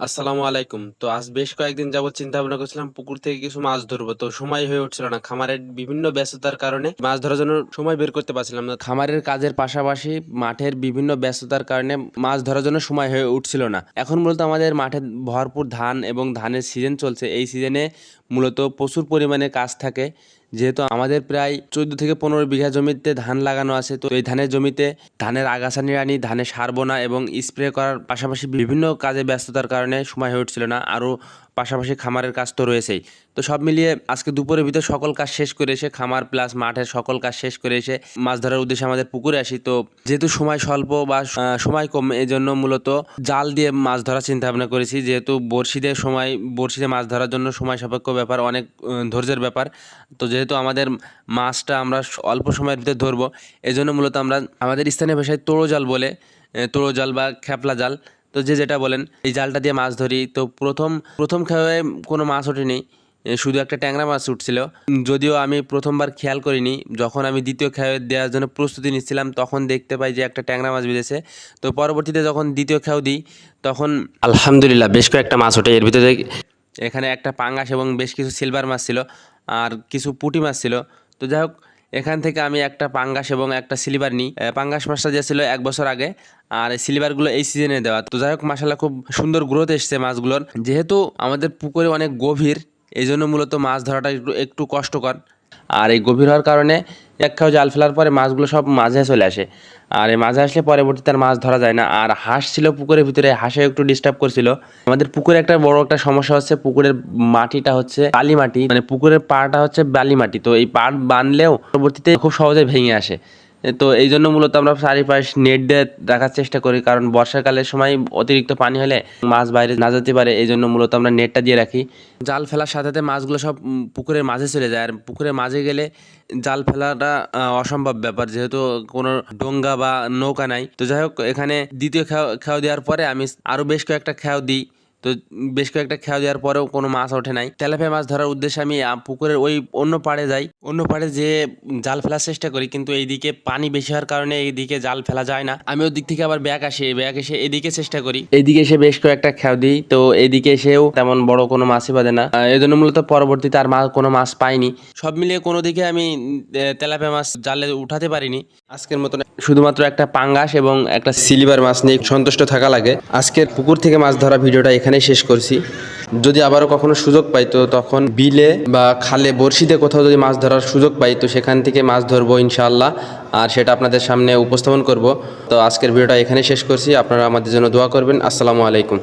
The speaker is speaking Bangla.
আসসালামু আলাইকুম। তো আজ বেশ কয়েকদিন যাবত চিন্তা ভাবনা করছিলাম, পুকুর থেকে কিছু মাছ ধরবো। তো সময় হয়ে উঠছিল না, খামারের বিভিন্ন ব্যস্ততার কারণে মাছ ধরার জন্য সময় বের করতে পারছিলাম না। খামারের কাজের পাশাপাশি মাঠের বিভিন্ন ব্যস্ততার কারণে মাছ ধরার জন্য সময় হয়ে উঠছিল না। এখন মূলত আমাদের মাঠে ভরপুর ধান এবং ধানের সিজন চলছে। এই সিজনে মূলত প্রচুর পরিমাণে কাজ থাকে। যেহেতু আমাদের প্রায় চোদ্দ থেকে পনেরো বিঘা জমিতে ধান লাগানো আছে, তো এই ধানের জমিতে ধানের আগাছা নিড়ানি ধানে সার বোনা এবং স্প্রে করার পাশাপাশি বিভিন্ন কাজে ব্যস্ততার কারণে সময় হয়ে উঠছিল না। আরও পাশাপাশি খামারের কাজ তো রয়েছেই। তো সব মিলিয়ে আজকে দুপুরের ভিতর সকল কাজ শেষ করে এসে, খামার প্লাস মাঠের সকল কাজ শেষ করে এসে মাছ ধরার উদ্দেশ্যে আমাদের পুকুরে আসি। তো যেহেতু সময় স্বল্প বা সময় কম এই জন্য মূলত জাল দিয়ে মাছ ধরার চিন্তা ভাবনা করেছি। যেহেতু বড়শিতে সময়, বড়শিতে মাছ ধরার জন্য সময় সাপেক্ষ ব্যাপার, অনেক ধৈর্যের ব্যাপার। তো যেহেতু আমাদের মাছটা আমরা অল্প সময়ের ভিতরে ধরবো এই জন্য মূলত আমরা, আমাদের স্থানীয় ভাষায় তোড়ো জাল বলে তোড়ো জাল বা খ্যাপলা জাল তো যে যেটা বলেন, এই জালটা দিয়ে মাছ ধরি, তো প্রথম প্রথম খেয়ে কোনো মাছ ওঠেনি শুধু একটা ট্যাংরা মাছ উঠছিল। যদিও আমি প্রথমবার খেয়াল করিনি, যখন আমি দ্বিতীয় খেয়ে দেওয়ার জন্য প্রস্তুতি নিচ্ছিলাম, তখন দেখতে পাই যে একটা ট্যাংরা মাছ বেঁধেছে। তো পরবর্তীতে যখন দ্বিতীয় খেয়াও দিই, তখন আলহামদুলিল্লাহ বেশ কয়েকটা মাছ ওঠে। এর ভিতরে এখানে একটা পাঙ্গাস এবং বেশ কিছু সিলভার মাছ ছিল, আর কিছু পুঁটি মাছ ছিল। তো যাই হোক এখান থেকে আমি একটা পাঙ্গাস এবং একটা সিলিভার নিই। পাঙ্গাস মাছটা যে ছিল এক বছর আগে, আর এই সিলিভারগুলো এই সিজনে দেওয়া। তো যাই হোক মাসাল্লাহ খুব সুন্দর গ্রোথ এসছে মাছগুলোর। যেহেতু আমাদের পুকুরে অনেক গভীর, এই জন্য মূলত মাছ ধরাটা একটু একটু কষ্টকর। আর এই গভীর হওয়ার কারণে এক খাও জাল ফেলার পরে মাছগুলো সব মাঝে চলে আসে। আর এই মাঝে আসলে পরবর্তীতে আর মাছ ধরা যায় না। আর হাঁস ছিল পুকুরের ভিতরে হাঁসে একটু ডিস্টার্ব করছিল। আমাদের পুকুরে একটা বড় একটা সমস্যা হচ্ছে, পুকুরের মাটিটা হচ্ছে বালি মাটি। মানে পুকুরের পাটা হচ্ছে বালি মাটি। তো এই পাট বানলেও পরবর্তীতে খুব সহজে ভেঙে আসে। তো এই জন্য মূলত আমরা চারিপাশ নেট দিয়ে রাখার চেষ্টা করি, কারণ বর্ষাকালের সময় অতিরিক্ত পানি হলে মাছ বাইরে না যেতে পারে, এই জন্য মূলত আমরা নেটটা দিয়ে রাখি। জাল ফেলার সাথে সাথে মাছগুলো সব পুকুরের মাঝে চলে যায়, আর পুকুরের মাঝে গেলে জাল ফেলাটা অসম্ভব ব্যাপার, যেহেতু কোনো ডোঙ্গা বা নৌকা নাই। তো যাই হোক, এখানে দ্বিতীয় খেয়াও খেয়াও দেওয়ার পরে আমি আরও বেশ কয়েকটা খেয়াও দিই। তো বেশ কয়েকটা খেয়াও দেওয়ার পরেও কোনো মাছ ওঠে নাই। তেলাপিয়া মাছ ধরার উদ্দেশ্যে আমি পুকুরের ওই অন্য পাড়ে যাই। অন্য পাড়ে যে জাল ফেলার চেষ্টা করি, কিন্তু এইদিকে পানি বেশি হওয়ার কারণে এইদিকে জাল ফেলা যায় না। আমি ওই দিক থেকে আবার ব্যাগ আসি ব্যাগ এসে এদিকে চেষ্টা করি। এইদিকে এসে বেশ কয়েকটা খেয়াও দিই, তো এইদিকে এসেও তেমন বড় কোনো মাছই বাঁধে না। এই জন্য মূলত পরবর্তীতে আর মাছ কোনো মাছ পাইনি। সব মিলিয়ে কোনো দিকে আমি তেলাপিয়া মাছ জালে উঠাতে পারিনি। আজকের মতন শুধুমাত্র একটা পাঙ্গাস এবং একটা সিলিভার মাছ নিয়ে সন্তুষ্ট থাকা লাগে। আজকের পুকুর থেকে মাছ ধরা ভিডিওটা এখানেই শেষ করছি। যদি আবারও কখনো সুযোগ পাই তো তখন বিলে বা খালে বড়শিতে কোথাও যদি মাছ ধরার সুযোগ পাই তো সেখান থেকে মাছ ধরবো ইনশাআল্লাহ। আর সেটা আপনাদের সামনে উপস্থাপন করব। তো আজকের ভিডিওটা এখানেই শেষ করছি। আপনারা আমাদের জন্য দোয়া করবেন। আসসালামু আলাইকুম।